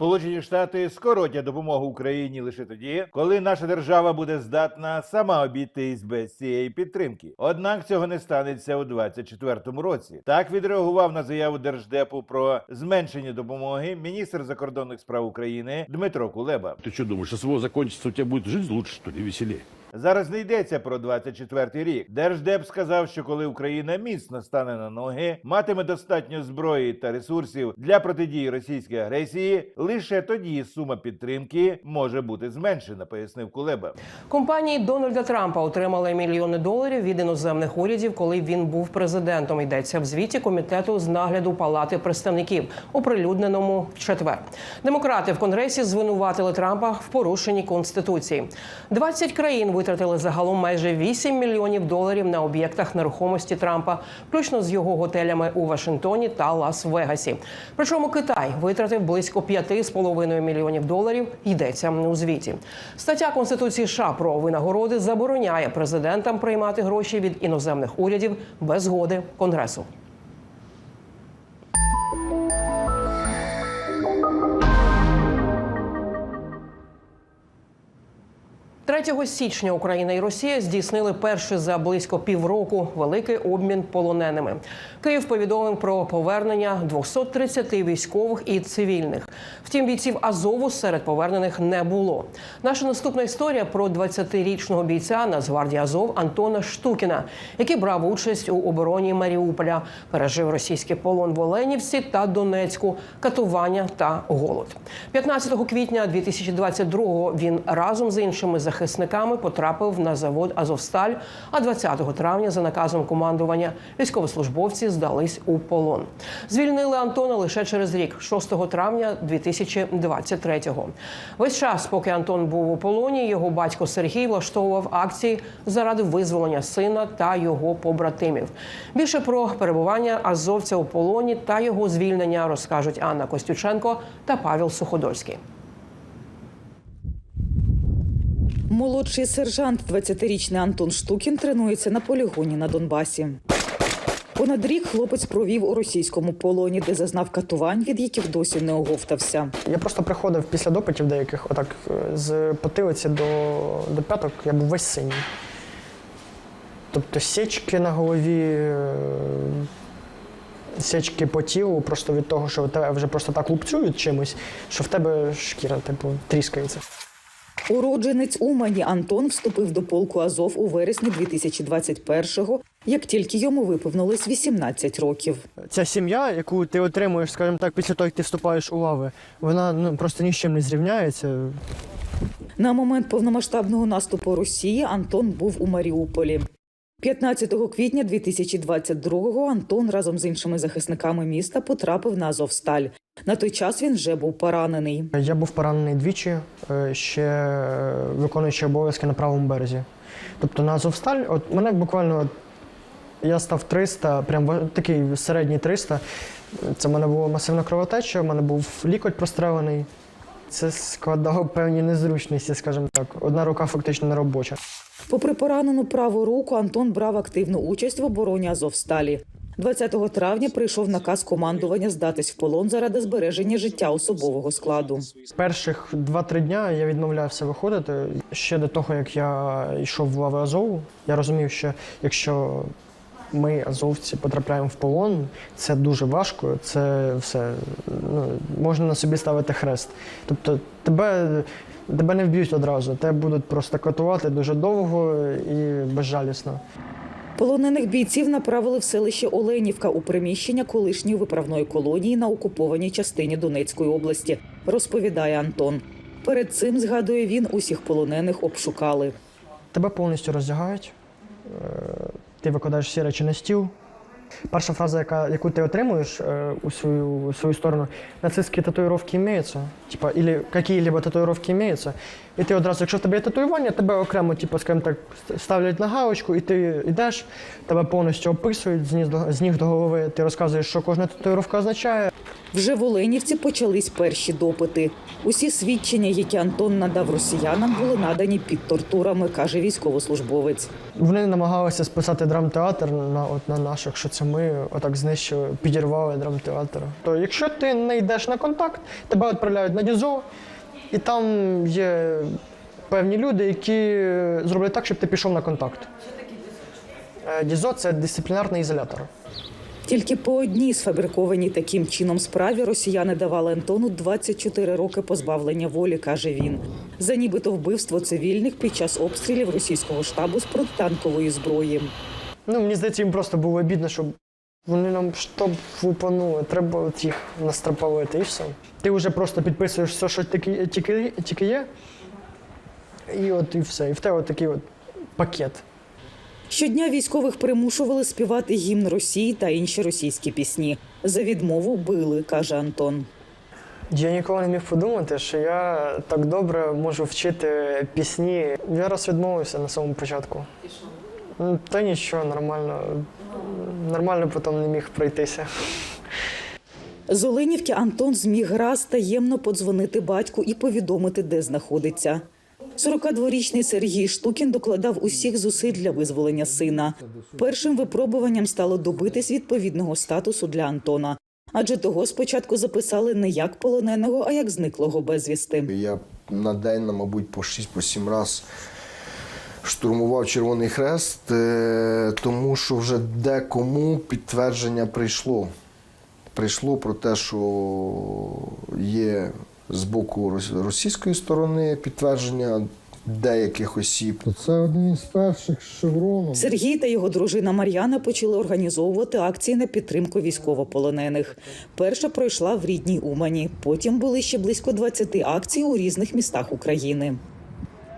Сполучені Штати скоротять допомогу Україні лише тоді, коли наша держава буде здатна сама обійтись без цієї підтримки. Однак цього не станеться у 2024 році. Так відреагував на заяву держдепу про зменшення допомоги міністр закордонних справ України Дмитро Кулеба. Ти що думаєш, що свого закінчиться, у тебе буде жизнь лучше, тоді ли, веселее? Зараз не йдеться про 24-й рік. Держдеп сказав, що коли Україна міцно стане на ноги, матиме достатньо зброї та ресурсів для протидії російській агресії, лише тоді сума підтримки може бути зменшена, пояснив Кулеба. Компанії Дональда Трампа отримали мільйони доларів від іноземних урядів, коли він був президентом. Йдеться в звіті комітету з нагляду Палати представників, оприлюдненому в четвер. Демократи в конгресі звинуватили Трампа в порушенні конституції. 20 країн витратили загалом майже 8 мільйонів доларів на об'єктах нерухомості Трампа, включно з його готелями у Вашингтоні та Лас-Вегасі. Причому Китай витратив близько 5,5 мільйонів доларів. Йдеться у звіті. Стаття Конституції США про винагороди забороняє президентам приймати гроші від іноземних урядів без згоди Конгресу. 3 січня Україна і Росія здійснили перший за близько півроку великий обмін полоненими. Київ повідомив про повернення 230 військових і цивільних. Втім, бійців Азову серед повернених не було. Наша наступна історія про 20-річного бійця Нацгвардії Азов Антона Штукіна, який брав участь у обороні Маріуполя, пережив російський полон в Оленівці та Донецьку, катування та голод. 15 квітня 2022-го він разом з іншими захисниками потрапив на завод Азовсталь. А 20 травня, за наказом командування, військовослужбовці здались у полон. Звільнили Антона лише через рік, 6 травня 2023-го. Весь час, поки Антон був у полоні, його батько Сергій влаштовував акції заради визволення сина та його побратимів. Більше про перебування азовця у полоні та його звільнення розкажуть Анна Костюченко та Павел Суходольський. Молодший сержант, 20-річний Антон Штукін, тренується на полігоні на Донбасі. Понад рік хлопець провів у російському полоні, де зазнав катувань, від яких досі не оговтався. Я просто приходив після допитів деяких, отак е, з потилиці до, до п'яток, я був весь синій. Тобто січки на голові, е, січки по тілу, просто від того, що тебе вже просто так лупцюють чимось, що в тебе шкіра, типу, тріскається. Уродженець Умані Антон вступив до полку Азов у вересні 2021-го, як тільки йому виповнилось 18 років. Ця сім'я, яку ти отримуєш, скажімо так, після того, як ти вступаєш у лави, вона ну, просто ні з чим не зрівняється. На момент повномасштабного наступу Росії Антон був у Маріуполі. 15 квітня 2022-го Антон разом з іншими захисниками міста потрапив на Азовсталь. На той час він вже був поранений. Я був поранений двічі, е, ще е, виконуючи обов'язки на правому березі. Тобто на Азовсталь, от мене буквально я став 300, прям такий середній 300. Це в мене була масивна кровотеча, в мене був лікоть прострелений. Це складало певні незручності, скажімо так. Одна рука фактично не робоча. Попри поранену праву руку, Антон брав активну участь в обороні Азовсталі. 20 травня прийшов наказ командування здатись в полон заради збереження життя особового складу. Перших 2-3 дня я відмовлявся виходити. Ще до того, як я йшов в лави Азову, я розумів, що якщо ми, азовці, потрапляємо в полон, це дуже важко, це все ну, можна на собі ставити хрест. Тобто тебе, тебе не вб'ють одразу, тебе будуть просто катувати дуже довго і безжалісно. Полонених бійців направили в селище Оленівка у приміщення колишньої виправної колонії на окупованій частині Донецької області, розповідає Антон. Перед цим, згадує він, усіх полонених обшукали. Тебе повністю роздягають, е, ти викладаєш всі речі на стіл. Перша фраза, яка, яку ти отримуєш е, у свою, у свою сторону, нацистські татуїровки імеються, типа, или які-либо татуїровки імеються. І ти одразу, якщо в тебе є татуювання, тебе окремо, типу, скажімо так, ставлять на галочку, і ти йдеш, тебе повністю описують з ніг до, з ніг до голови, ти розказуєш, що кожна татуїровка означає. Вже в Оленівці почались перші допити. Усі свідчення, які Антон надав росіянам, були надані під тортурами, каже військовослужбовець. Вони намагалися списати драмтеатр на, от, на наших, що це ми отак знищили, підірвали драмтеатр. То якщо ти не йдеш на контакт, тебе відправляють на ДІЗО, і там є певні люди, які зроблять так, щоб ти пішов на контакт. Е, ДІЗО це дисциплінарний ізолятор. Тільки по одній сфабрикованій таким чином справі росіяни давали Антону 24 роки позбавлення волі, каже він. За нібито вбивство цивільних під час обстрілів російського штабу з протитанкової зброї. Ну, мені здається, їм просто було обідно, щоб вони нам штаб лупанули, треба от їх настраповити і все. Ти вже просто підписуєш все, що тільки, тільки, тільки є, і от і все. І в тебе от такий от пакет. Щодня військових примушували співати гімн Росії та інші російські пісні. За відмову били, каже Антон. Я ніколи не міг подумати, що я так добре можу вчити пісні. Я раз відмовився на самому початку. Ну, Та нічого, нормально. Нормально потім не міг пройтися. З Оленівки Антон зміг раз таємно подзвонити батьку і повідомити, де знаходиться. 42-річний Сергій Штукін докладав усіх зусиль для визволення сина. Першим випробуванням стало добитись відповідного статусу для Антона. Адже того спочатку записали не як полоненого, а як зниклого безвісти. Я на день, на, мабуть, по 6-7 раз штурмував Червоний Хрест, е, тому що вже декому підтвердження прийшло. Прийшло про те, що є з боку російської сторони підтвердження деяких осіб. Це один із перших з шевроном. Сергій та його дружина Мар'яна почали організовувати акції на підтримку військовополонених. Перша пройшла в рідній Умані. Потім були ще близько 20 акцій у різних містах України.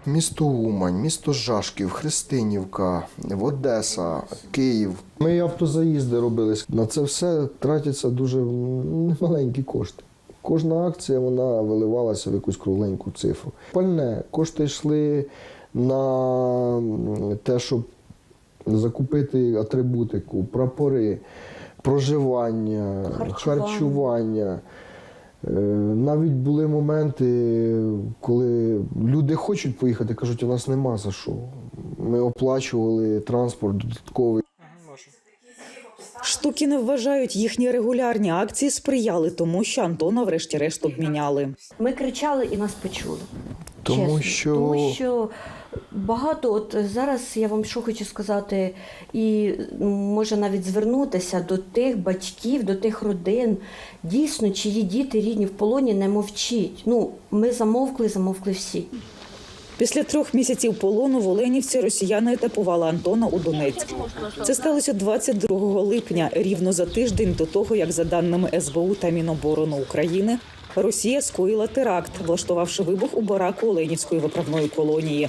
Місто Умань, місто Жашків, Христинівка, Одеса, Київ. Ми і автозаїзди робили. На це все тратяться дуже немаленькі кошти. Кожна акція вона виливалася в якусь кругленьку цифру. Пальне кошти йшли на те, щоб закупити атрибутику, прапори, проживання, харчування. Е, Навіть були моменти, коли люди хочуть поїхати, кажуть, у нас нема за що. Ми оплачували транспорт додатковий. Штукіни вважають, їхні регулярні акції сприяли тому, що Антона врешті-решт обміняли. Ми кричали і нас почули. Тому Чесно. що- Тому що багато, от зараз я вам що хочу сказати, і може навіть звернутися до тих батьків, до тих родин, дійсно, чиї діти рідні в полоні, не мовчіть. Ну, ми замовкли, замовкли всі. Після трьох місяців полону в Оленівці росіяни етапували Антона у Донецьк. Це сталося 22 липня, рівно за тиждень до того, як за даними СБУ та Міноборони України, Росія скоїла теракт, влаштувавши вибух у бараку Оленівської виправної колонії.